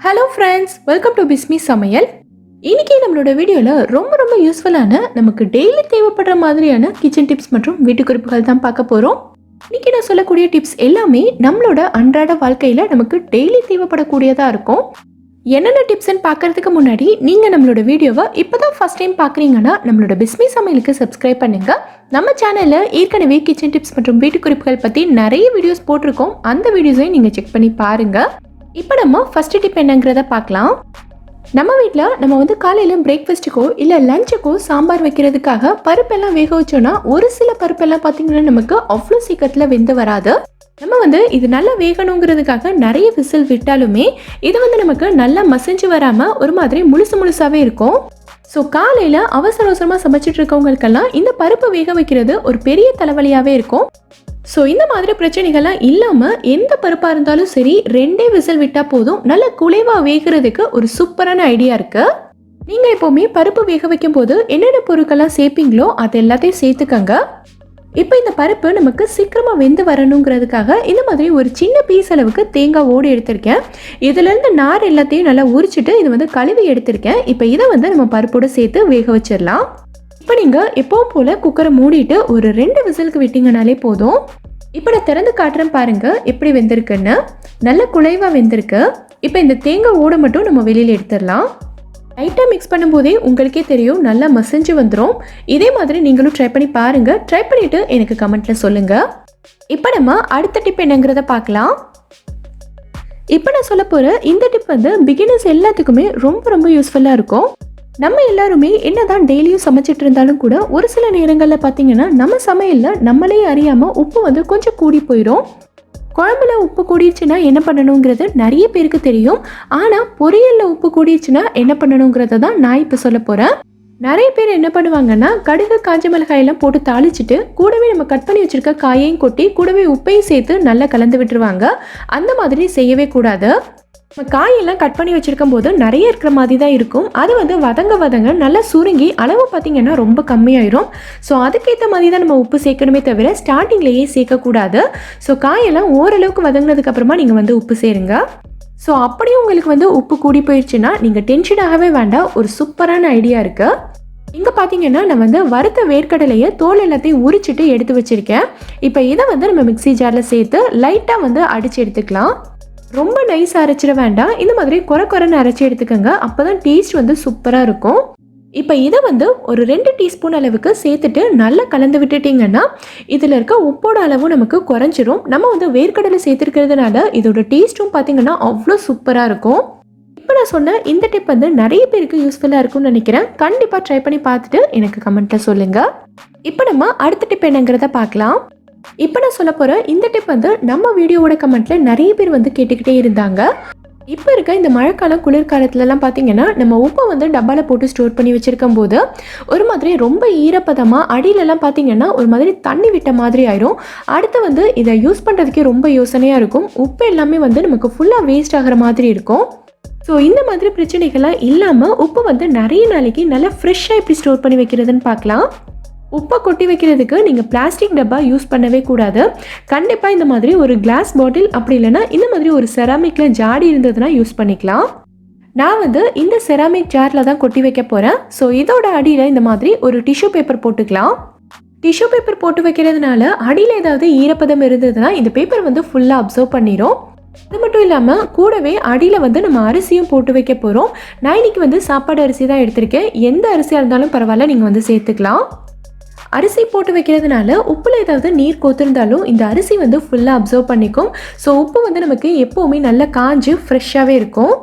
Hello friends welcome to Bismi சமையல் இன்னைக்கு நம்மளோட வீடியோவில் ரொம்ப ரொம்ப யூஸ்ஃபுல்லான நமக்கு டெய்லி தேவைப்படுற மாதிரியான கிச்சன் டிப்ஸ் மற்றும் வீட்டு குறிப்புகள் தான் பார்க்க போகிறோம் இன்னைக்கு நான் சொல்லக்கூடிய டிப்ஸ் எல்லாமே நம்மளோட அன்றாட வாழ்க்கையில் நமக்கு டெய்லி தேவைப்படக்கூடியதாக இருக்கும். என்னென்ன டிப்ஸ்ன்னு பார்க்கறதுக்கு முன்னாடி நீங்கள் நம்மளோட வீடியோவை இப்போ தான் ஃபஸ்ட் டைம் பார்க்குறீங்கன்னா நம்மளோட பிஸ்மி சமையலுக்கு சப்ஸ்கிரைப் பண்ணுங்கள் நம்ம சேனலில் ஏற்கனவே கிச்சன் டிப்ஸ் மற்றும் வீட்டு குறிப்புகள் பற்றி நிறைய வீடியோஸ் போட்டிருக்கோம். அந்த வீடியோஸையும் நீங்கள் செக் பண்ணி பாருங்கள் இப்போ நம்ம ஃபஸ்ட்டு டிப் என்னங்கிறத பார்க்கலாம். நம்ம வீட்டில் நம்ம வந்து காலையில் பிரேக்ஃபாஸ்ட்டுக்கோ இல்லை லஞ்சுக்கோ சாம்பார் வைக்கிறதுக்காக பருப்பெல்லாம் வேக வச்சோன்னா ஒரு சில பருப்பெல்லாம் பார்த்தீங்கன்னா நமக்கு அவ்வளோ சீக்கிரத்தில் வெந்து வராது. நம்ம வந்து இது நல்லா வேகணுங்கிறதுக்காக நிறைய விசில் விட்டாலுமே இது வந்து நமக்கு நல்லா மசிஞ்சு வராமல் ஒரு மாதிரி முழுசு முழுசாகவே இருக்கும். ஸோ காலையில் அவசர அவசரமாக சமைச்சிட்டு இருக்கவங்களுக்கெல்லாம் இந்த பருப்பு வேக வைக்கிறது ஒரு பெரிய தலைவலியாகவே இருக்கும். ஸோ இந்த மாதிரி பிரச்சனைகள்லாம் இல்லாமல் எந்த பருப்பாக இருந்தாலும் சரி ரெண்டே விசில் விட்டால் போதும். நல்ல குலைவாக வேகிறதுக்கு ஒரு சூப்பரான ஐடியா இருக்குது நீங்கள் எப்போவுமே பருப்பு வேக வைக்கும் போது என்னென்ன பொருட்கள்லாம் சேர்ப்பீங்களோ அது எல்லாத்தையும் சேர்த்துக்கங்க. இப்போ இந்த பருப்பு நமக்கு சீக்கிரமாக வெந்து வரணுங்கிறதுக்காக இந்த மாதிரி ஒரு சின்ன பீஸ் அளவுக்கு தேங்காய் ஓடு எடுத்திருக்கேன். இதுலேருந்து நார் எல்லாத்தையும் நல்லா உரிச்சிட்டு இது வந்து கழுவி எடுத்திருக்கேன். இப்போ இதை வந்து நம்ம பருப்போடு சேர்த்து வேக வச்சிடலாம். இப்போ நீங்கள் எப்பவும் போல் குக்கரை மூடிட்டு ஒரு ரெண்டு விசிலுக்கு விட்டிங்கனாலே போதும். இப்போ நான் திறந்து காட்டுறேன் பாருங்கள் எப்படி வெந்திருக்குன்னு. நல்ல குலைவாக வெந்திருக்கு. இப்போ இந்த தேங்காய் ஓடை மட்டும் நம்ம வெளியில் எடுத்துடலாம். லைட்டாக மிக்ஸ் பண்ணும்போதே உங்களுக்கே தெரியும் நல்லா மசிஞ்சு வந்துடும் இதே மாதிரி நீங்களும் ட்ரை பண்ணி பாருங்கள் ட்ரை பண்ணிவிட்டு எனக்கு கமெண்ட்டில் சொல்லுங்கள் இப்போ நம்ம அடுத்த டிப் என்னங்கிறத பார்க்கலாம். இப்போ நான் சொல்ல போகிற இந்த டிப் வந்து பிகினர்ஸ் எல்லாத்துக்குமே ரொம்ப ரொம்ப யூஸ்ஃபுல்லாக இருக்கும். நம்ம எல்லாருமே என்னதான் டெய்லியும் சமைச்சிட்டு இருந்தாலும் கூட ஒரு சில நேரங்களில் பார்த்தீங்கன்னா நம்ம சமையலில் நம்மளே அறியாமல் உப்பு வந்து கொஞ்சம் கூடி போயிடும் குழம்புல உப்பு கூடிடுச்சுன்னா என்ன பண்ணணுங்கிறது நிறைய பேருக்கு தெரியும். ஆனால் பொரியலில் உப்பு கூடிடுச்சுன்னா என்ன பண்ணணுங்கிறத தான் நான் இப்போ சொல்ல போகிறேன் நிறைய பேர் என்ன பண்ணுவாங்கன்னா கடுகு காஞ்ச மிளகாயெல்லாம் போட்டு தாளிச்சிட்டு கூடவே நம்ம கட் பண்ணி வச்சுருக்க காயையும் கொட்டி கூடவே உப்பையும் சேர்த்து நல்லா கலந்து விட்டுருவாங்க. அந்த மாதிரி செய்யவே கூடாது. நம்ம காயெல்லாம் கட் பண்ணி வச்சுருக்கும் போது நிறைய இருக்கிற மாதிரி தான் இருக்கும். அது வந்து வதங்க வதங்க நல்லா சுருங்கி அளவு பார்த்தீங்கன்னா ரொம்ப கம்மியாயிரும். ஸோ அதுக்கேற்ற மாதிரி தான் நம்ம உப்பு சேர்க்கணுமே தவிர ஸ்டார்டிங்லேயே சேர்க்கக்கூடாது. ஸோ காயெல்லாம் ஓரளவுக்கு வதங்கினதுக்கப்புறமா நீங்கள் வந்து உப்பு சேருங்க. ஸோ அப்படியே உங்களுக்கு வந்து உப்பு கூடி போயிடுச்சுன்னா நீங்கள் டென்ஷனாகவே வேண்டாம். ஒரு சூப்பரான ஐடியா இருக்குது இங்கே பார்த்தீங்கன்னா நான் வந்து வறுத்த வேர்க்கடலையை தோல் எல்லாத்தையும் உரிச்சிட்டு எடுத்து வச்சுருக்கேன். இப்போ இதை வந்து நம்ம மிக்ஸி ஜாரில் சேர்த்து லைட்டாக வந்து அடித்து எடுத்துக்கலாம். ரொம்ப நைஸ் அரைச்சிட வேண்டாம். இந்த மாதிரி குறை குறைன்னு அரைச்சி எடுத்துக்கோங்க. அப்போ தான் டேஸ்ட் வந்து சூப்பராக இருக்கும். இப்போ இதை வந்து ஒரு ரெண்டு டீஸ்பூன் அளவுக்கு சேர்த்துட்டு நல்லா கலந்து விட்டுட்டிங்கன்னா இதில் இருக்க உப்போட அளவும் நமக்கு குறைஞ்சிரும். நம்ம வந்து வேர்க்கடலை சேர்த்துருக்கிறதுனால இதோட டேஸ்ட்டும் பார்த்தீங்கன்னா அவ்வளோ சூப்பராக இருக்கும். இப்போ நான் சொன்ன இந்த டிப் வந்து நிறைய பேருக்கு யூஸ்ஃபுல்லாக இருக்கும்னு நினைக்கிறேன். கண்டிப்பாக ட்ரை பண்ணி பார்த்துட்டு எனக்கு கமெண்ட்டில் சொல்லுங்கள் இப்போ நம்ம அடுத்த டிப் என்னங்கிறத பார்க்கலாம். இப்போ நான் சொல்ல போகிற இந்த டிப் வந்து நம்ம வீடியோவோட கமெண்ட்டில் நிறைய பேர் வந்து கேட்டுக்கிட்டே இருந்தாங்க. இப்போ இருக்க இந்த மழைக்காலம் குளிர்காலத்துலலாம் பார்த்தீங்கன்னா நம்ம உப்பை வந்து டப்பாவில் போட்டு ஸ்டோர் பண்ணி வச்சுருக்கும் போது ஒரு மாதிரி ரொம்ப ஈரப்பதமாக அடியிலலாம் பார்த்தீங்கன்னா ஒரு மாதிரி தண்ணி விட்ட மாதிரி ஆயிரும். அடுத்து வந்து இதை யூஸ் பண்ணுறதுக்கே ரொம்ப யோசனையாக இருக்கும். உப்பு எல்லாமே வந்து நமக்கு ஃபுல்லாக வேஸ்ட் ஆகிற மாதிரி இருக்கும். ஸோ இந்த மாதிரி பிரச்சனைகள்லாம் இல்லாமல் உப்பு வந்து நிறைய நாளைக்கு நல்லா ஃப்ரெஷ்ஷாக எப்படி ஸ்டோர் பண்ணி வைக்கிறதுன்னு பார்க்கலாம் உப்பை கொட்டி வைக்கிறதுக்கு நீங்கள் பிளாஸ்டிக் டப்பா யூஸ் பண்ணவே கூடாது. கண்டிப்பாக இந்த மாதிரி ஒரு கிளாஸ் பாட்டில் அப்படி இல்லைன்னா இந்த மாதிரி ஒரு செராமிக்கில் ஜாடி இருந்ததுன்னா யூஸ் பண்ணிக்கலாம். நான் வந்து இந்த செராமிக் ஜாரில் தான் கொட்டி வைக்க போகிறேன் ஸோ இதோட அடியில் இந்த மாதிரி ஒரு டிஷ்யூ பேப்பர் போட்டுக்கலாம். டிஷ்யூ பேப்பர் போட்டு வைக்கிறதுனால அடியில் ஏதாவது ஈரப்பதம் இருந்ததுன்னா இந்த பேப்பர் வந்து ஃபுல்லாக அப்சர்வ் பண்ணிடும் அது மட்டும் இல்லாமல் கூடவே அடியில் வந்து நம்ம அரிசியும் போட்டு வைக்க போகிறோம் நான் இன்னைக்கு வந்து சாப்பாடு அரிசி தான் எடுத்திருக்கேன். எந்த அரிசியாக இருந்தாலும் பரவாயில்ல நீங்கள் வந்து சேர்த்துக்கலாம். அரிசி போட்டு வைக்கிறதுனால உப்பில் ஏதாவது நீர் கோத்திருந்தாலும் இந்த அரிசி வந்து ஃபுல்லாக அப்சர்வ் பண்ணிக்கும். ஸோ உப்பு வந்து நமக்கு எப்போவுமே நல்லா காஞ்சு ஃப்ரெஷ்ஷாகவே இருக்கும்.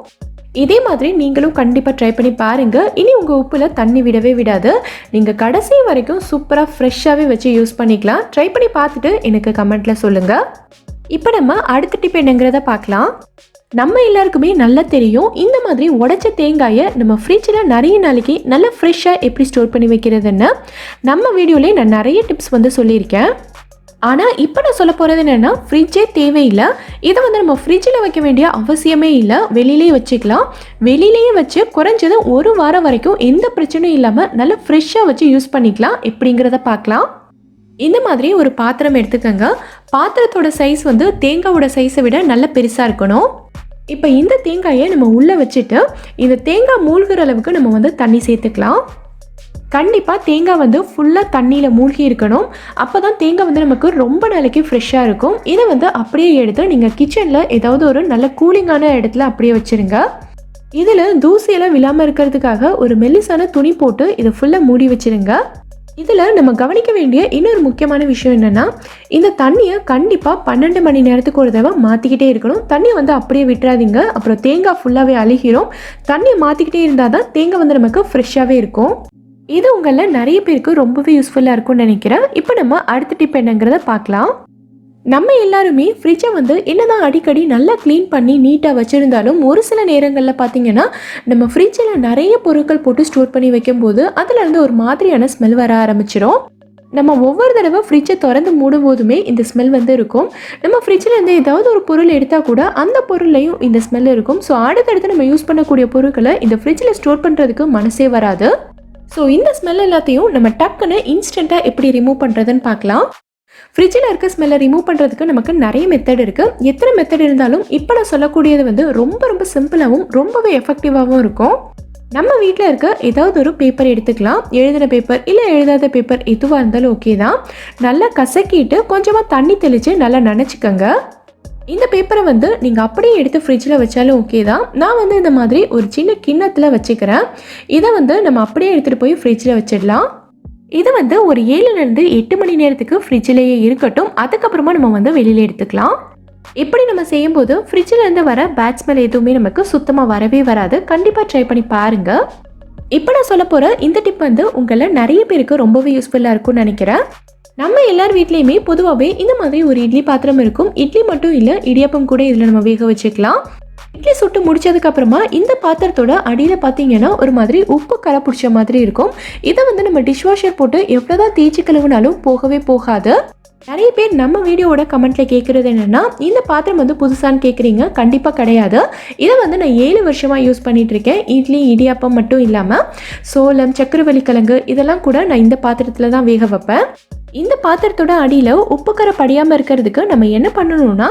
இதே மாதிரி நீங்களும் கண்டிப்பாக ட்ரை பண்ணி பாருங்கள் இனி உங்கள் உப்பில் தண்ணி விடவே விடாது. நீங்கள் கடைசி வரைக்கும் சூப்பராக ஃப்ரெஷ்ஷாகவே வச்சு யூஸ் பண்ணிக்கலாம். ட்ரை பண்ணி பார்த்துட்டு எனக்கு கமெண்ட்டில் சொல்லுங்கள் இப்போ நம்ம அடுத்த டிப் என்னங்கிறத பார்க்கலாம். நம்ம எல்லாருக்குமே நல்லா தெரியும். இந்த மாதிரி உடச்ச தேங்காயை நம்ம ஃப்ரிட்ஜில் நிறைய நாளைக்கு நல்லா ஃப்ரெஷ்ஷாக எப்படி ஸ்டோர் பண்ணி வைக்கிறதுன்னு நம்ம வீடியோலேயே நான் நிறைய டிப்ஸ் வந்து சொல்லியிருக்கேன். ஆனால் இப்போ நான் சொல்ல போகிறது என்னென்னா ஃப்ரிட்ஜே தேவையில்லை. இதை வந்து நம்ம ஃப்ரிட்ஜில் வைக்க வேண்டிய அவசியமே இல்லை. வெளியிலேயே வச்சுக்கலாம். வெளியிலேயே வச்சு குறைஞ்சது ஒரு வாரம் வரைக்கும் எந்த பிரச்சனையும் இல்லாமல் நல்லா ஃப்ரெஷ்ஷாக வச்சு யூஸ் பண்ணிக்கலாம். எப்படிங்கிறத பார்க்கலாம். இந்த மாதிரி ஒரு பாத்திரம் எடுத்துக்கோங்க. பாத்திரத்தோட சைஸ் வந்து தேங்காவோட சைஸை விட நல்ல பெருசாக இருக்கணும். இப்போ இந்த தேங்காயை நம்ம உள்ளே வச்சுட்டு இந்த தேங்காய் மூழ்கிற அளவுக்கு நம்ம வந்து தண்ணி சேர்த்துக்கலாம். கண்டிப்பாக தேங்காய் வந்து ஃபுல்லாக தண்ணியில் மூழ்கி இருக்கணும். அப்போ தான் தேங்காய் வந்து நமக்கு ரொம்ப நாளைக்கு ஃப்ரெஷ்ஷாக இருக்கும். இதை வந்து அப்படியே எடுத்து நீங்கள் கிச்சனில் ஏதாவது ஒரு நல்ல கூலிங்கான இடத்துல அப்படியே வச்சுருங்க. இதில் தூசியெல்லாம் விழாமல் இருக்கிறதுக்காக ஒரு மெல்லிசான துணி போட்டு இதை ஃபுல்லாக மூடி வச்சிருங்க. இதில் நம்ம கவனிக்க வேண்டிய இன்னொரு முக்கியமான விஷயம் என்னென்னா இந்த தண்ணியை கண்டிப்பாக பன்னெண்டு மணி நேரத்துக்கு ஒரு தடவை மாற்றிக்கிட்டே இருக்கணும். தண்ணியை வந்து அப்படியே விட்டுறாதீங்க. அப்புறம் தேங்காய் ஃபுல்லாகவே அழுகிரும். தண்ணியை மாற்றிக்கிட்டே இருந்தால் தான் தேங்காய் வந்து நமக்கு ஃப்ரெஷ்ஷாகவே இருக்கும். இது உங்களில் நிறைய பேருக்கு ரொம்பவே யூஸ்ஃபுல்லாக இருக்கும்னு நினைக்கிறேன். இப்போ நம்ம அடுத்த டிப் என்னங்கிறத பார்க்கலாம். நம்ம எல்லாருமே ஃப்ரிட்ஜை வந்து என்னதான் அடிக்கடி நல்லா க்ளீன் பண்ணி நீட்டாக வச்சுருந்தாலும் ஒரு சில நேரங்களில் பார்த்தீங்கன்னா நம்ம ஃப்ரிட்ஜில் நிறைய பொருட்கள் போட்டு ஸ்டோர் பண்ணி வைக்கும்போது அதுலேருந்து ஒரு மாதிரியான ஸ்மெல் வர ஆரம்பிச்சிடும் நம்ம ஒவ்வொரு தடவை ஃப்ரிட்ஜை திறந்து மூடும் போதுமே இந்த ஸ்மெல் வந்து இருக்கும். நம்ம ஃப்ரிட்ஜில் இருந்து ஏதாவது ஒரு பொருள் எடுத்தால் கூட அந்த பொருள்லையும் இந்த ஸ்மெல் இருக்கும். ஸோ அடுத்தடுத்து நம்ம யூஸ் பண்ணக்கூடிய பொருட்களை இந்த ஃப்ரிட்ஜில் ஸ்டோர் பண்ணுறதுக்கு மனசே வராது. ஸோ இந்த ஸ்மெல் எல்லாத்தையும் நம்ம டக்குன்னு இன்ஸ்டண்ட்டாக எப்படி ரிமூவ் பண்ணுறதுன்னு பார்க்கலாம் ஃப்ரிட்ஜில் இருக்க ஸ்மெல்லை ரிமூவ் பண்ணுறதுக்கு நமக்கு நிறைய மெத்தட் இருக்குது எத்தனை மெத்தட் இருந்தாலும் இப்போ நான் சொல்லக்கூடியது வந்து ரொம்ப ரொம்ப சிம்பிளாகவும் ரொம்பவே எஃபெக்டிவாகவும் இருக்கும். நம்ம வீட்டில் இருக்க ஏதாவது ஒரு பேப்பர் எடுத்துக்கலாம். எழுதின பேப்பர் இல்லை எழுதாத பேப்பர் எதுவாக இருந்தாலும் ஓகே தான். நல்லா கசக்கிட்டு கொஞ்சமாக தண்ணி தெளித்து நல்லா நினச்சிக்கோங்க. இந்த பேப்பரை வந்து நீங்கள் அப்படியே எடுத்து ஃப்ரிட்ஜில் வச்சாலும் ஓகே தான். நான் வந்து இந்த மாதிரி ஒரு சின்ன கிண்ணத்தில் வச்சுக்கிறேன். இதை வந்து நம்ம அப்படியே எடுத்துகிட்டு போய் ஃப்ரிட்ஜில் வச்சிடலாம். இது வந்து ஒரு ஏழுலேருந்து எட்டு மணி நேரத்துக்கு ஃப்ரிட்ஜிலேயே இருக்கட்டும். அதுக்கப்புறமா நம்ம வந்து வெளியில் எடுத்துக்கலாம். இப்படி நம்ம செய்யும்போது ஃப்ரிட்ஜில் இருந்து வர பேட் ஸ்மெல் எதுவுமே நமக்கு சுத்தமாக வரவே வராது. கண்டிப்பாக ட்ரை பண்ணி பாருங்கள் இப்போ நான் சொல்ல போகிற இந்த டிப் வந்து உங்களை நிறைய பேருக்கு ரொம்பவே யூஸ்ஃபுல்லாக இருக்கும்னு நினைக்கிறேன். நம்ம எல்லார் வீட்லேயுமே பொதுவாகவே இந்த மாதிரி ஒரு இட்லி பாத்திரம் இருக்கும். இட்லி மட்டும் இல்லை இடியாப்பம் கூட இதில் நம்ம வேக வச்சுக்கலாம். இட்லி சுட்டு முடிச்சதுக்கு அப்புறமா இந்த பாத்திரத்தோட அடியில் பார்த்தீங்கன்னா ஒரு மாதிரி உப்பு கரை பிடிச்ச மாதிரி இருக்கும். இதை வந்து நம்ம டிஷ்வாஷர் போட்டு எவ்வளோதான் தேய்ச்சி கழுவுனாலும் போகவே போகாது. நிறைய பேர் நம்ம வீடியோவோட கமெண்ட்ல கேட்குறது என்னன்னா இந்த பாத்திரம் வந்து புதுசான்னு கேட்குறீங்க கண்டிப்பாக கிடையாது. இதை வந்து நான் ஏழு வருஷமாக யூஸ் பண்ணிட்டு இருக்கேன் இட்லி இடியாப்பம் மட்டும் இல்லாமல் சோளம் சக்கரவள்ளி கிழங்கு இதெல்லாம் கூட நான் இந்த பாத்திரத்தில் தான் வேக வைப்பேன். இந்த பாத்திரத்தோட அடியில் உப்புக்கரை படியாமல் இருக்கிறதுக்கு நம்ம என்ன பண்ணணும்னா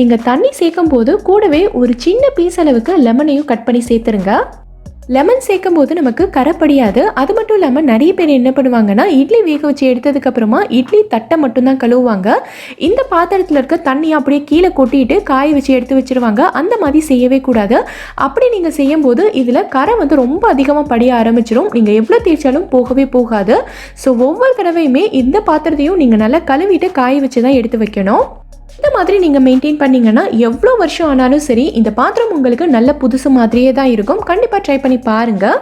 நீங்கள் தண்ணி சேர்க்கும் போது கூடவே ஒரு சின்ன பீஸ் அளவுக்கு லெமனையும் கட் பண்ணி சேர்த்துருங்க. லெமன் சேர்க்கும் போது நமக்கு கரைப்படியாது அது மட்டும் இல்லாமல் நிறைய பேர் என்ன பண்ணுவாங்கன்னா இட்லி வேக வச்சு எடுத்ததுக்கப்புறமா இட்லி தட்டை மட்டும்தான் கழுவுவாங்க. இந்த பாத்திரத்தில் இருக்க தண்ணி அப்படியே கீழே கொட்டிட்டு காய வச்சு எடுத்து வச்சிருவாங்க. அந்த மாதிரி செய்யவே கூடாது. அப்படி நீங்கள் செய்யும்போது இதில் கரை வந்து ரொம்ப அதிகமாக படிய ஆரம்பிச்சிடும் நீங்கள் எவ்வளோ தேய்ச்சாலும் போகவே போகாது. ஸோ ஒவ்வொரு தடவையுமே இந்த பாத்திரத்தையும் நீங்கள் நல்லா கழுவிட்டு காய வச்சு தான் எடுத்து வைக்கணும். இந்த மாதிரி நீங்கள் மெயின்டைன் பண்ணிங்கன்னா எவ்வளோ வருஷம் ஆனாலும் சரி இந்த பாத்திரம் உங்களுக்கு நல்ல புதுசு மாதிரியே தான் இருக்கும். கண்டிப்பாக ட்ரை பண்ணி பாருங்கள்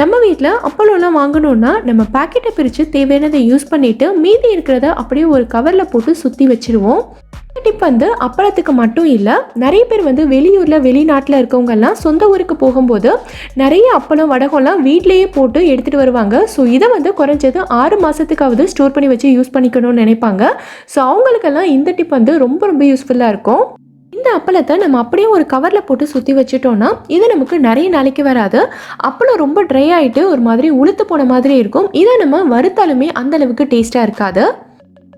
நம்ம வீட்டில் அப்பளம்லாம் வாங்கணும்னா நம்ம பாக்கெட்டை பிரித்து தேவையானதை யூஸ் பண்ணிவிட்டு மீதி இருக்கிறத அப்படியே ஒரு கவரில் போட்டு சுற்றி வச்சுருவோம். டிப் வந்து அப்பளத்துக்கு மட்டும் இல்லை நிறைய பேர் வந்து வெளியூரில் வெளிநாட்டில் இருக்கவங்கெல்லாம் சொந்த ஊருக்கு போகும்போது நிறைய அப்பளம் வடகம்லாம் வீட்லேயே போட்டு எடுத்துகிட்டு வருவாங்க. ஸோ இதை வந்து குறைஞ்சது ஆறு மாதத்துக்காவது ஸ்டோர் பண்ணி வச்சு யூஸ் பண்ணிக்கணும்னு நினைப்பாங்க. ஸோ அவங்களுக்கெல்லாம் இந்த டிப் வந்து ரொம்ப ரொம்ப யூஸ்ஃபுல்லாக இருக்கும். இந்த அப்பளத்தை நம்ம அப்படியே ஒரு கவரில் போட்டு சுற்றி வச்சுட்டோம்னா இது நமக்கு நிறைய நாளைக்கு வராது. அப்பளம் ரொம்ப ட்ரை ஆகிட்டு ஒரு மாதிரி உளுத்து போன மாதிரி இருக்கும். இதை நம்ம வறுத்தாலுமே அந்தளவுக்கு டேஸ்ட்டாக இருக்காது.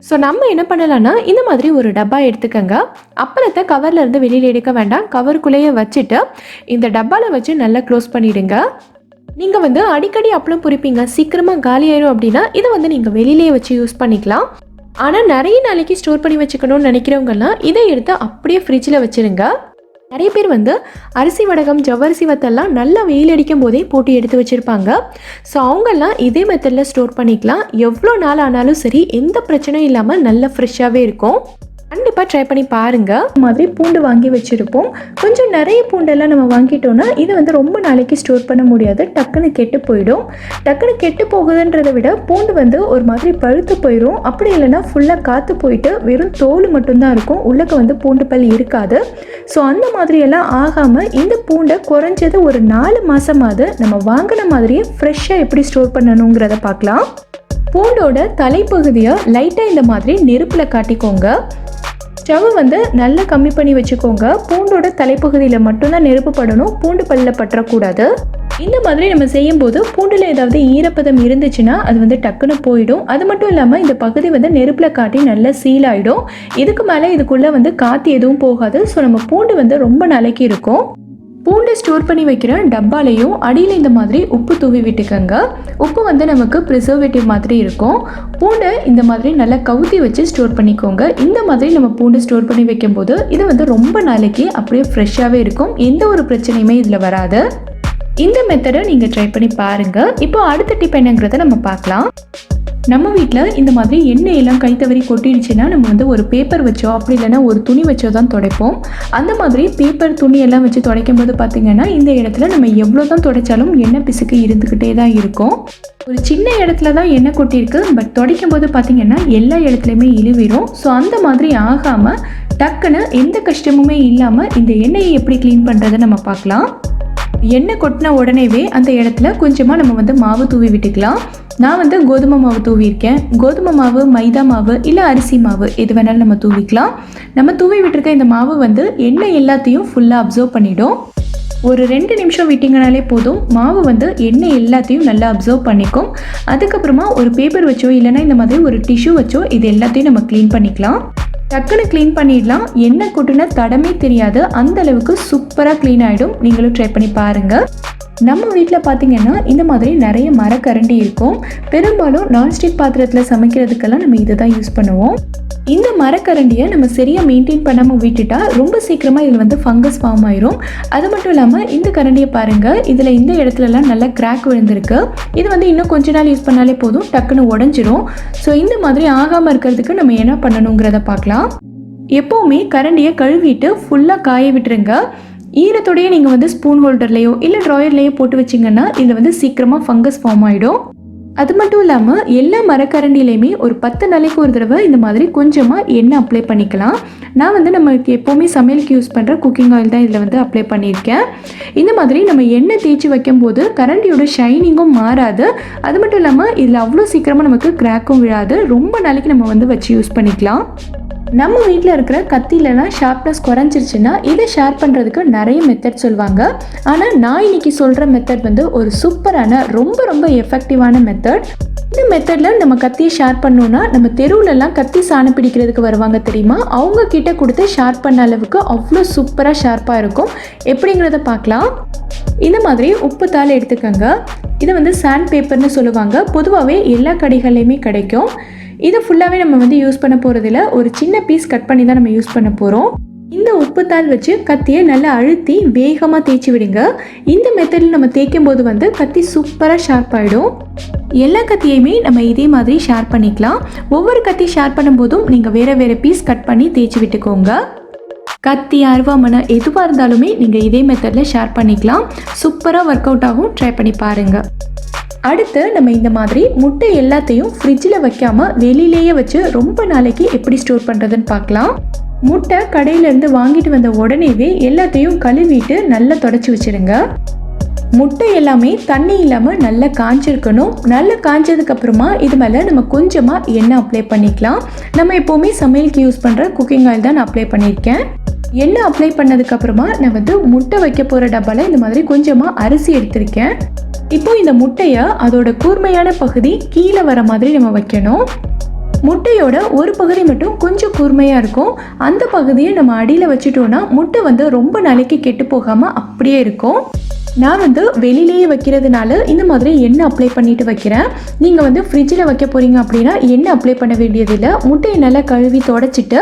ஸோ நம்ம என்ன பண்ணலாம்னா இந்த மாதிரி ஒரு டப்பா எடுத்துக்கோங்க. அப்பளத்தை கவரில் இருந்து வெளியில் எடுக்க வேண்டாம். கவருக்குள்ளேயே வச்சுட்டு இந்த டப்பாவில் வச்சு நல்லா க்ளோஸ் பண்ணிவிடுங்க நீங்கள் வந்து அடிக்கடி அப்பளம் பொறிப்பீங்க சீக்கிரமாக காலியாயிரும் அப்படின்னா இதை வந்து நீங்கள் வெளியிலேயே வச்சு யூஸ் பண்ணிக்கலாம். ஆனால் நிறைய நாளைக்கு ஸ்டோர் பண்ணி வச்சுக்கணும்னு நினைக்கிறவங்கலாம் இதை எடுத்து அப்படியே ஃப்ரிட்ஜில் வச்சுருங்க. நிறைய பேர் வந்து அரிசி வடகம் ஜவ்வரிசி வத்தெல்லாம் நல்லா வெயில் அடிக்கும் போதே போட்டு எடுத்து வச்சுருப்பாங்க. ஸோ அவங்கெல்லாம் இதே மெத்தடில் ஸ்டோர் பண்ணிக்கலாம். எவ்வளோ நாள் ஆனாலும் சரி எந்த பிரச்சனையும் இல்லாமல் நல்லா ஃப்ரெஷ்ஷாகவே இருக்கும். கண்டிப்பாக ட்ரை பண்ணி பாருங்கள் மாதிரி பூண்டு வாங்கி வச்சுருப்போம். கொஞ்சம் நிறைய பூண்டெல்லாம் நம்ம வாங்கிட்டோம்னா இது வந்து ரொம்ப நாளைக்கு ஸ்டோர் பண்ண முடியாது. டக்குன்னு கெட்டு போயிடும். டக்குன்னு கெட்டு போகுதுன்றதை விட பூண்டு வந்து ஒரு மாதிரி பழுத்து போயிடும் அப்படி இல்லைன்னா ஃபுல்லாக காற்று போயிட்டு வெறும் தோல் மட்டும்தான் இருக்கும். உள்ளக்க வந்து பூண்டு பல் இருக்காது. ஸோ அந்த மாதிரியெல்லாம் ஆகாமல் இந்த பூண்டை குறைஞ்சது ஒரு நாலு மாதமாவது நம்ம வாங்கின மாதிரியே ஃப்ரெஷ்ஷாக எப்படி ஸ்டோர் பண்ணணுங்கிறத பார்க்கலாம். பூண்டோட தலைப்பகுதியை லைட்டாக இந்த மாதிரி நெருப்பில் காட்டிக்கோங்க. ஸ்டவ் வந்து நல்லா கம்மி பண்ணி வச்சுக்கோங்க. பூண்டோட தலைப்பகுதியில் மட்டும்தான் நெருப்பு படணும். பூண்டு பல்லில் பற்றக்கூடாது. இந்த மாதிரி நம்ம செய்யும் போது பூண்டில் ஏதாவது ஈரப்பதம் இருந்துச்சுன்னா அது வந்து டக்குன்னு போயிடும். அது மட்டும் இல்லாமல் இந்த பகுதி வந்து நெருப்பில் காட்டி நல்லா சீல் ஆகிடும் இதுக்கு மேலே இதுக்குள்ளே வந்து காற்று எதுவும் போகாது. ஸோ நம்ம பூண்டு வந்து ரொம்ப நாளைக்கு இருக்கும். பூண்டை ஸ்டோர் பண்ணி வைக்கிற டப்பாலையும் அடியில் இந்த மாதிரி உப்பு தூவி விட்டுக்கோங்க. உப்பு வந்து நமக்கு ப்ரிசர்வேட்டிவ் மாதிரி இருக்கும். பூண்டை இந்த மாதிரி நல்லா கவுத்தி வச்சு ஸ்டோர் பண்ணிக்கோங்க. இந்த மாதிரி நம்ம பூண்டை ஸ்டோர் பண்ணி வைக்கும்போது இது வந்து ரொம்ப நாளைக்கு அப்படியே ஃப்ரெஷ்ஷாகவே இருக்கும். எந்த ஒரு பிரச்சனையுமே இதில் வராது. இந்த மெத்தடை நீங்கள் ட்ரை பண்ணி பாருங்கள் இப்போ அடுத்த டிப் என்னங்கிறத நம்ம பார்க்கலாம். நம்ம வீட்டில் இந்த மாதிரி எண்ணெய் எல்லாம் கை தவறி கொட்டிடுச்சுன்னா நம்ம வந்து ஒரு பேப்பர் வச்சோ அப்படி இல்லைன்னா ஒரு துணி வச்சோ தான் துடைப்போம். அந்த மாதிரி பேப்பர் துணி எல்லாம் வச்சு துடைக்கும் போது பார்த்திங்கன்னா இந்த இடத்துல நம்ம எவ்வளோ தான் துடைச்சாலும் எண்ணெய் பிசுக்கு இருந்துக்கிட்டே தான் இருக்கும். ஒரு சின்ன இடத்துல தான் எண்ணெய் கொட்டியிருக்கு பட் துடைக்கும் போது பார்த்திங்கன்னா எல்லா இடத்துலையுமே இழுவிடும் ஸோ அந்த மாதிரி ஆகாமல் டக்குன்னு எந்த கஷ்டமுமே இல்லாமல் இந்த எண்ணெயை எப்படி க்ளீன் பண்ணுறதை நம்ம பார்க்கலாம் எண்ணெய் கொட்டின உடனேவே அந்த இடத்துல கொஞ்சமாக நம்ம வந்து மாவு தூவி விட்டுக்கலாம். நான் வந்து கோதுமை மாவு தூவியிருக்கேன். கோதுமை மாவு மைதா மாவு இல்லை அரிசி மாவு எது வேணாலும் நம்ம தூவிக்கலாம். நம்ம தூவி விட்டுருக்க இந்த மாவு வந்து எண்ணெய் எல்லாத்தையும் ஃபுல்லாக அப்சர்வ் பண்ணிடும். ஒரு ரெண்டு நிமிஷம் விட்டிங்கனாலே போதும். மாவு வந்து எண்ணெய் எல்லாத்தையும் நல்லா அப்சர்வ் பண்ணிக்கும். அதுக்கப்புறமா ஒரு பேப்பர் வச்சோ இல்லைன்னா இந்த மாதிரி ஒரு டிஷ்யூ வச்சோ இது எல்லாத்தையும் நம்ம க்ளீன் பண்ணிக்கலாம். டக்குன்னு க்ளீன் பண்ணிடலாம். எண்ணெய் கொட்டுன தடமே தெரியாது. அந்த அளவுக்கு சூப்பராக க்ளீன் ஆகிடும் நீங்களும் ட்ரை பண்ணி பாருங்கள் நம்ம வீட்டில் பார்த்தீங்கன்னா இந்த மாதிரி நிறைய மரக்கரண்டி இருக்கும். பெரும்பாலும் நான்ஸ்டிக் பாத்திரத்தில் சமைக்கிறதுக்கெல்லாம் நம்ம இதை தான் யூஸ் பண்ணுவோம். இந்த மரக்கரண்டியை நம்ம சரியாக மெயின்டைன் பண்ணாமல் விட்டுட்டா ரொம்ப சீக்கிரமாக இதில் வந்து ஃபங்கஸ் ஃபார்ம் ஆயிரும். அது மட்டும் இல்லாமல் இந்த கரண்டியை பாருங்கள் இதில் இந்த இடத்துலலாம் நல்லா கிராக் விழுந்திருக்கு. இது வந்து இன்னும் கொஞ்ச நாள் யூஸ் பண்ணாலே போதும். டக்குன்னு உடஞ்சிரும். ஸோ இந்த மாதிரி ஆகாமல் இருக்கிறதுக்கு நம்ம என்ன பண்ணணுங்கிறத பார்க்கலாம். எப்போவுமே கரண்டியை கழுவிட்டு ஃபுல்லாக காய விட்டுருங்க. ஈரத்தோடையே நீங்கள் வந்து ஸ்பூன் ஹோல்டர்லேயோ இல்லை ட்ராயர்லேயோ போட்டு வச்சிங்கன்னா இதில் வந்து சீக்கிரமாக ஃபங்கஸ் ஃபார்ம் ஆகிடும் அது மட்டும் இல்லாமல் எல்லா மரக்கரண்டிலையுமே ஒரு பத்து நாளைக்கு ஒரு தடவை இந்த மாதிரி கொஞ்சமாக எண்ணெய் அப்ளை பண்ணிக்கலாம். நான் வந்து நம்மளுக்கு எப்போவுமே சமையலுக்கு யூஸ் பண்ணுற குக்கிங் ஆயில் தான் இதில் வந்து அப்ளை பண்ணியிருக்கேன். இந்த மாதிரி நம்ம எண்ணெய் தேய்ச்சி வைக்கும்போது கரண்டியோட ஷைனிங்கும் மாறாது. அது மட்டும் இல்லாமல் இதில் அவ்வளோ சீக்கிரமாக நமக்கு கிராக்கும் விழாது. ரொம்ப நாளைக்கு நம்ம வந்து வச்சு யூஸ் பண்ணிக்கலாம். நம்ம வீட்டில் இருக்கிற கத்திலலாம் ஷார்ப்னஸ் குறைஞ்சிருச்சுன்னா இதை ஷேர் பண்ணுறதுக்கு நிறைய மெத்தட் சொல்லுவாங்க. ஆனால் நான் இன்னைக்கு சொல்கிற மெத்தட் வந்து ஒரு சூப்பரான ரொம்ப ரொம்ப எஃபெக்டிவான மெத்தட் இந்த மெத்தடில் நம்ம கத்தியை ஷேர் பண்ணோன்னா நம்ம தெருவுலலாம் கத்தி சாணம் பிடிக்கிறதுக்கு வருவாங்க தெரியுமா? அவங்க கிட்ட கொடுத்து ஷேர் பண்ண அளவுக்கு அவ்வளோ சூப்பராக ஷார்ப்பாக இருக்கும். எப்படிங்கிறத பார்க்கலாம். இந்த மாதிரி உப்பு தாள் எடுத்துக்கோங்க. இதை வந்து சாண்ட் பேப்பர்னு சொல்லுவாங்க. பொதுவாகவே எல்லா கடைகள்லையுமே கிடைக்கும். இதை ஃபுல்லாகவே நம்ம வந்து யூஸ் பண்ண போகிறதில்ல ஒரு சின்ன பீஸ் கட் பண்ணி தான் நம்ம யூஸ் பண்ண போகிறோம் இந்த உப்புத்தாள் வச்சு கத்தியை நல்லா அழுத்தி வேகமாக தேய்ச்சி விடுங்க. இந்த மெத்தடில் நம்ம தேய்க்கும் போது வந்து கத்தி சூப்பராக ஷார்ப் ஆகிடும் எல்லா கத்தியுமே நம்ம இதே மாதிரி ஷேர் பண்ணிக்கலாம். ஒவ்வொரு கத்தி ஷேர் பண்ணும்போதும் நீங்கள் வேறு வேறு பீஸ் கட் பண்ணி தேய்ச்சி விட்டுக்கோங்க. கத்தி அருவாமனை எதுவாக இருந்தாலுமே நீங்கள் இதே மெத்தடில் ஷேர் பண்ணிக்கலாம். சூப்பராக ஒர்க் அவுட் ஆகும். ட்ரை பண்ணி பாருங்கள் அடுத்து நம்ம இந்த மாதிரி முட்டை எல்லாத்தையும் ஃப்ரிட்ஜில் வைக்காமல் வெளியிலேயே வச்சு ரொம்ப நாளைக்கு எப்படி ஸ்டோர் பண்ணுறதுன்னு பார்க்கலாம். முட்டை கடையிலேருந்து வாங்கிட்டு வந்த உடனேவே எல்லாத்தையும் கழுவிட்டு நல்லா தொடச்சி வச்சிருங்க. முட்டை எல்லாமே தண்ணி இல்லாமல் நல்லா காஞ்சிருக்கணும். நல்லா காஞ்சதுக்கு அப்புறமா இது மேலே நம்ம கொஞ்சமாக எண்ணெய் அப்ளை பண்ணிக்கலாம். நம்ம எப்போவுமே சமையலுக்கு யூஸ் பண்ணுற குக்கிங் ஆயில் தான் நான் அப்ளை பண்ணியிருக்கேன். எண்ணெய் அப்ளை பண்ணதுக்கப்புறமா நான் வந்து முட்டை வைக்க போகிற டப்பாவில் இந்த மாதிரி கொஞ்சமாக அரிசி எடுத்திருக்கேன். இப்போ இந்த முட்டையை அதோட கூர்மையான பகுதி கீழே வர மாதிரி நம்ம வைக்கணும். முட்டையோட ஒரு பகுதி மட்டும் கொஞ்சம் கூர்மையாக இருக்கும். அந்த பகுதியை நம்ம அடியில் வச்சுட்டோன்னா முட்டை வந்து ரொம்ப நாளைக்கு கெட்டு போகாமல் அப்படியே இருக்கும். நான் வந்து வெளியிலேயே வைக்கிறதுனால இந்த மாதிரி எண்ணெய் அப்ளை பண்ணிட்டு வைக்கிறேன். நீங்கள் வந்து ஃப்ரிட்ஜில் வைக்க போகிறீங்க அப்படின்னா எண்ணெய் அப்ளை பண்ண வேண்டியதில்லை. முட்டையை நல்லா கழுவி தொடச்சிட்டு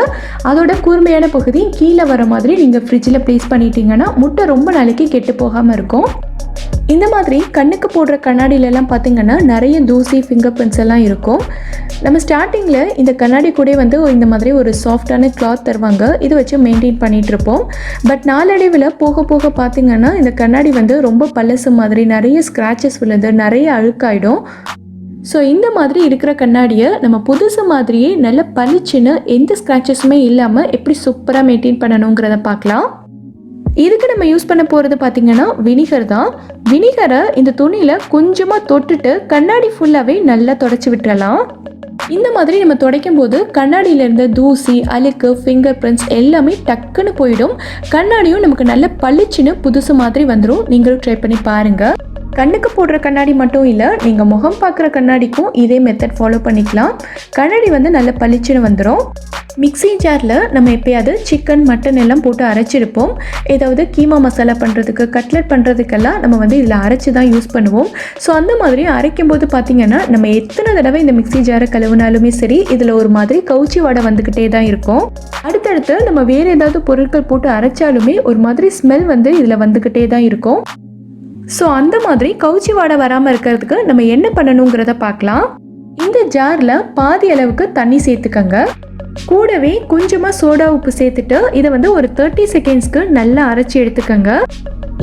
அதோட கூர்மையான பகுதி கீழே வர மாதிரி நீங்கள் ஃப்ரிட்ஜில் ப்ளேஸ் பண்ணிட்டீங்கன்னா முட்டை ரொம்ப நாளைக்கு கெட்டு போகாமல் இருக்கும். இந்த மாதிரி கண்ணுக்கு போடுற கண்ணாடியிலலாம் பார்த்திங்கன்னா நிறைய தூசி ஃபிங்கர் பிரிண்ட்ஸ் எல்லாம் இருக்கும். நம்ம ஸ்டார்டிங்கில் இந்த கண்ணாடி கூட வந்து இந்த மாதிரி ஒரு சாஃப்டான கிளாத் தருவாங்க. இதை வச்சு மெயின்டைன் பண்ணிகிட்டு இருப்போம் பட் நாளடைவில் போக போக பார்த்திங்கன்னா இந்த கண்ணாடி வந்து ரொம்ப பழசு மாதிரி நிறைய ஸ்க்ராச்சஸ் விழுந்து நிறைய அழுக்காயிடும். ஸோ இந்த மாதிரி இருக்கிற கண்ணாடியை நம்ம புதுசு மாதிரியே நல்ல பளிச்சுன்னு எந்த ஸ்க்ராச்சஸுமே இல்லாமல் எப்படி சூப்பராக மெயின்டைன் பண்ணணுங்கிறத பார்க்கலாம். இதுக்கு நம்ம யூஸ் பண்ண போகிறது பார்த்திங்கன்னா வினிகர் தான். வினிகரை இந்த துணியில் கொஞ்சமாக தொட்டுட்டு கண்ணாடி ஃபுல்லாகவே நல்லா தொடச்சி விட்டுறலாம். இந்த மாதிரி நம்ம துடைக்கும் போது கண்ணாடியிலேருந்து தூசி அழுக்கு ஃபிங்கர் பிரிண்ட்ஸ் எல்லாமே டக்குன்னு போயிடும். கண்ணாடியும் நமக்கு நல்ல பளிச்சுன்னு புதுசு மாதிரி வந்துடும் நீங்களும் ட்ரை பண்ணி பாருங்கள் கண்ணுக்கு போடுற கண்ணாடி மட்டும் இல்லை நீங்கள் முகம் பார்க்குற கண்ணாடிக்கும் இதே மெத்தட் ஃபாலோ பண்ணிக்கலாம். கண்ணாடி வந்து நல்ல பளிச்சுன்னு வந்துடும் மிக்ஸி ஜாரில் நம்ம எப்பயாவது சிக்கன் மட்டன் எல்லாம் போட்டு அரைச்சிருப்போம். ஏதாவது கீமா மசாலா பண்ணுறதுக்கு கட்லெட் பண்ணுறதுக்கெல்லாம் நம்ம வந்து இதில் அரைச்சி தான் யூஸ் பண்ணுவோம். ஸோ அந்த மாதிரி அரைக்கும் போது பார்த்திங்கன்னா நம்ம எத்தனை தடவை இந்த மிக்ஸி ஜாரை கழுவினாலுமே சரி இதில் ஒரு மாதிரி கவுச்சி வாடை வந்துக்கிட்டே தான் இருக்கும். அடுத்தடுத்து நம்ம வேறு ஏதாவது பொருட்கள் போட்டு அரைச்சாலுமே ஒரு மாதிரி ஸ்மெல் வந்து இதில் வந்துக்கிட்டே தான் இருக்கும். ஸோ அந்த மாதிரி கவுச்சி வாடை வராமல் இருக்கிறதுக்கு நம்ம என்ன பண்ணணுங்கிறத பார்க்கலாம். இந்த ஜாரில் பாதி அளவுக்கு தண்ணி சேர்த்துக்கங்க. கூடவே கொஞ்சமாக சோடா உப்பு சேர்த்துட்டு இதை வந்து ஒரு தேர்ட்டி செகண்ட்ஸ்க்கு நல்லா அரைச்சி எடுத்துக்கங்க.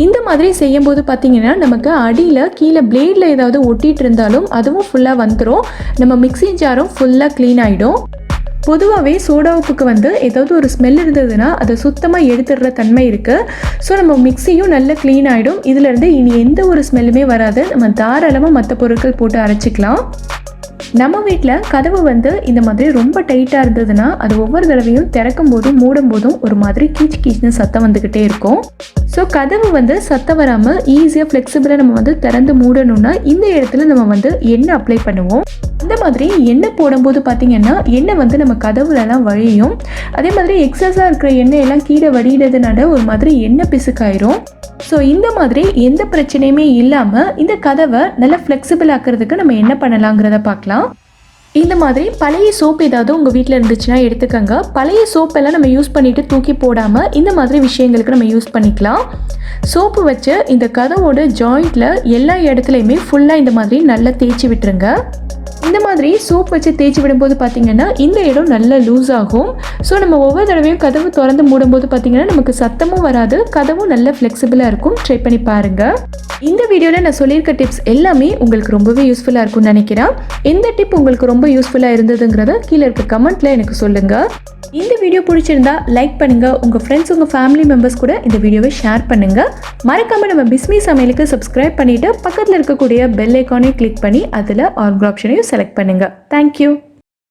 இந்த மாதிரி செய்யும்போது பார்த்தீங்கன்னா நமக்கு அடியில் கீழே பிளேடில் ஏதாவது ஒட்டிகிட்டு இருந்தாலும் அதுவும் ஃபுல்லாக வந்துடும் நம்ம மிக்சி ஜாரும் ஃபுல்லாக க்ளீன் ஆகிடும் பொதுவாகவே சோடா உப்புக்கு வந்து ஏதாவது ஒரு ஸ்மெல் இருந்ததுன்னா அதை சுத்தமாக எடுத்துடுற தன்மை இருக்குது ஸோ நம்ம மிக்ஸியும் நல்லா க்ளீன் ஆகிடும் இதிலேருந்து இனி எந்த ஒரு ஸ்மெல்லுமே வராது. நம்ம தாராளமாக மற்ற பொருட்கள் போட்டு அரைச்சிக்கலாம். நம்ம வீட்டில் கதவு வந்து இந்த மாதிரி ரொம்ப டைட்டாக இருந்ததுன்னா அது ஒவ்வொரு தடவையும் திறக்கும் போதும் மூடும் போதும் ஒரு மாதிரி கீச் கீச்னு சத்தம் வந்துக்கிட்டே இருக்கும். ஸோ கதவு வந்து சத்தம் வராமல் ஈஸியாக ஃப்ளெக்சிபிளாக நம்ம வந்து திறந்து மூடணும்னா இந்த இடத்துல நம்ம வந்து எண்ணெய் அப்ளை பண்ணுவோம். இந்த மாதிரி எண்ணெய் போடும்போது பார்த்திங்கன்னா எண்ணெய் வந்து நம்ம கதவுலலாம் வழியும். அதே மாதிரி எக்ஸஸாக இருக்கிற எண்ணெய் எல்லாம் கீழே வடிகிறதுனால ஒரு மாதிரி எண்ணெய் பிசுக்காயிரும். ஸோ இந்த மாதிரி எந்த பிரச்சனையுமே இல்லாமல் இந்த கதவை நல்லா ஃப்ளெக்சிபிள் ஆக்கிறதுக்கு நம்ம என்ன பண்ணலாங்கிறத பார்க்கலாம் இந்த மாதிரி பழைய சோப் ஏதாவது உங்கள் வீட்டில் இருந்துச்சுன்னா எடுத்துக்கோங்க. பழைய சோப்பெல்லாம் நம்ம யூஸ் பண்ணிவிட்டு தூக்கி போடாமல் இந்த மாதிரி விஷயங்களுக்கு நம்ம யூஸ் பண்ணிக்கலாம். சோப்பு வச்சு இந்த கதவோட ஜாயிண்டில் எல்லா இடத்துலையுமே ஃபுல்லாக இந்த மாதிரி நல்லா தேய்ச்சி விட்டுருங்க. இந்த மாதிரி சோப் வச்சு தேய்ச்சி விடும்போது பார்த்தீங்கன்னா இந்த இடம் நல்லா லூஸ் ஆகும். ஸோ நம்ம ஒவ்வொரு தடவையும் கதவு திறந்து மூடும்போது பார்த்தீங்கன்னா நமக்கு சத்தமும் வராது கதவும் நல்ல ஃப்ளெக்சிபிளாக இருக்கும். ட்ரை பண்ணி பாருங்கள் இந்த வீடியோவில் நான் சொல்லியிருக்க டிப்ஸ் எல்லாமே உங்களுக்கு ரொம்பவே யூஸ்ஃபுல்லாக இருக்கும்னு நினைக்கிறேன். எந்த டிப் உங்களுக்கு ரொம்ப யூஸ்ஃபுல்லாக இருந்ததுங்கிறத கீழே இருக்க கமெண்ட்டில் எனக்கு சொல்லுங்கள் இந்த வீடியோ பிடிச்சிருந்தா லைக் பண்ணுங்கள் உங்கள் ஃப்ரெண்ட்ஸ் உங்கள் ஃபேமிலி மெம்பர்ஸ் கூட இந்த வீடியோவை ஷேர் பண்ணுங்கள் மறக்காமல் நம்ம பிஸ்மி சமையலுக்கு சப்ஸ்கிரைப் பண்ணிவிட்டு பக்கத்தில் இருக்கக்கூடிய பெல் ஐக்கானையும் கிளிக் பண்ணி அதில் ஆர்க் ஆப்ஷனையும் செலக்ட் பண்ணுங்கள் தேங்க்யூ